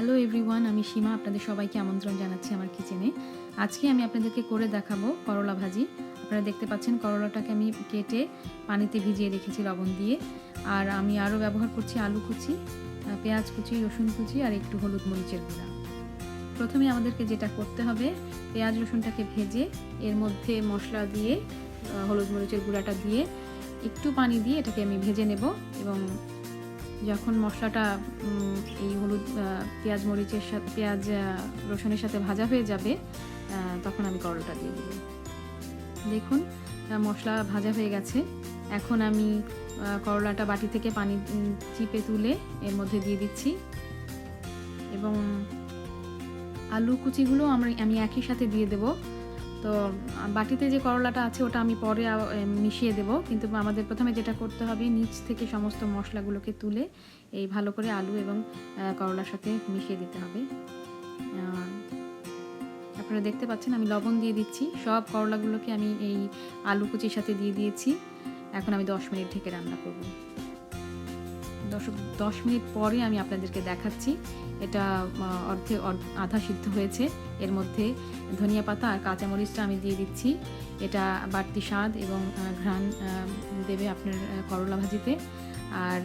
Hello everyone আমি সীমা, আপনাদের সবাইকে আমন্ত্রণ জানাচ্ছি আমার কিচেনে আজকে আমি আপনাদেরকে করে দেখাবো করলা ভাজি। আপনারা দেখতে পাচ্ছেন, করলাটাকে আমি কেটে পানিতে ভিজিয়ে রেখেছি লবণ দিয়ে। আর আমি আরও ব্যবহার করছি আলু কুচি পেঁয়াজ কুচি, রসুন কুচি আর একটু হলুদ মরিচের গুঁড়া। প্রথমে আমাদেরকে যেটা করতে হবে, পেঁয়াজ, রসুনটাকে ভেজে এর মধ্যে মশলা দিয়ে হলুদ মরিচের গুঁড়াটা দিয়ে একটু পানি দিয়ে এটাকে আমি ভেজে নেব এবং যখন মশলাটা এই হলুদ পেঁয়াজ মরিচের সাথে, পেঁয়াজ রসুনের সাথে ভাজা হয়ে যাবে তখন আমি করলাটা দিয়ে দেবো। দেখুন মশলা ভাজা হয়ে গেছে। এখন আমি করলাটা বাটি থেকে পানি চিপে তুলে এর মধ্যে দিয়ে দিচ্ছি। এবং আলু কুচিগুলো আমরা আমি একই সাথে দিয়ে দেব। তো বাটিতে যে করলাটা আছে ওটা আমি পরে মিশিয়ে দেব। কিন্তু আমাদের প্রথমে যেটা করতে হবে, নিচ থেকে সমস্ত মশলাগুলোকে তুলে এই ভালো করে আলু এবং করলার সাথে মিশিয়ে দিতে হবে। আপনারা দেখতে পাচ্ছেন আমি লবণ দিয়ে দিচ্ছি। সব করলাগুলোকে আমি এই আলু কুচির সাথে দিয়ে দিয়েছি। এখন আমি দশ মিনিট ঢেকে রান্না করব। দশ দশ মিনিট পরে আমি আপনাদেরকে দেখাচ্ছি। এটা অর্ধে আধা সিদ্ধ হয়েছে। এর মধ্যে ধনিয়া পাতা আর কাঁচামরিচটা আমি দিয়ে দিচ্ছি। এটা বাড়তি স্বাদ এবং ঘ্রাণ দেবে আপনার করলা ভাজিতে। আর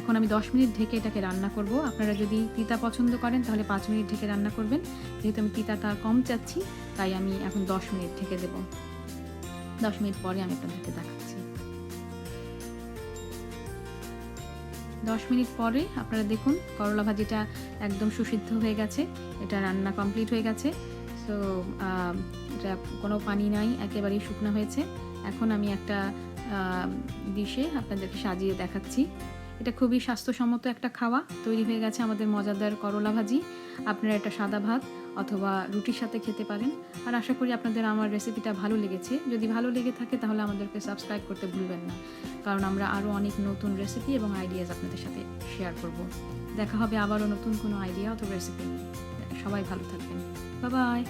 এখন আমি দশ মিনিট ঢেকে এটাকে রান্না করব। আপনারা যদি তিতা পছন্দ করেন, তাহলে পাঁচ মিনিট ঢেকে রান্না করবেন। যেহেতু আমি তিতাটা কম চাচ্ছি, তাই আমি এখন দশ মিনিট ঢেকে দেব। দশ মিনিট পরে আমি আপনাদেরকে দেখাচ্ছি। দশ মিনিট পরে আপনারা দেখুন, করলা ভাজিটা একদম সুসিদ্ধ হয়ে গেছে, এটা রান্না কমপ্লিট হয়ে গেছে। সো এটা কোনো পানি নাই, একেবারেই শুকনো হয়েছে। এখন আমি একটা ডিশে আপনাদেরকে সাজিয়ে দেখাচ্ছি। এটা খুবই স্বাস্থ্যসম্মত একটা খাওয়া। তৈরি হয়ে গেছে আমাদের মজাদার করলা ভাজি। আপনারা এটা সাদা ভাত অথবা রুটির সাথে খেতে পারেন। আর আশা করি আপনাদের আমার রেসিপিটা ভালো লেগেছে। যদি ভালো লেগে থাকে তাহলে আমাদেরকে সাবস্ক্রাইব করতে ভুলবেন না। কারণ আমরা আরও অনেক নতুন রেসিপি এবং আইডিয়াজ আপনাদের সাথে শেয়ার করব। দেখা হবে আবারও নতুন কোনো আইডিয়া অথবা রেসিপি সবাই ভালো থাকবেন। বাই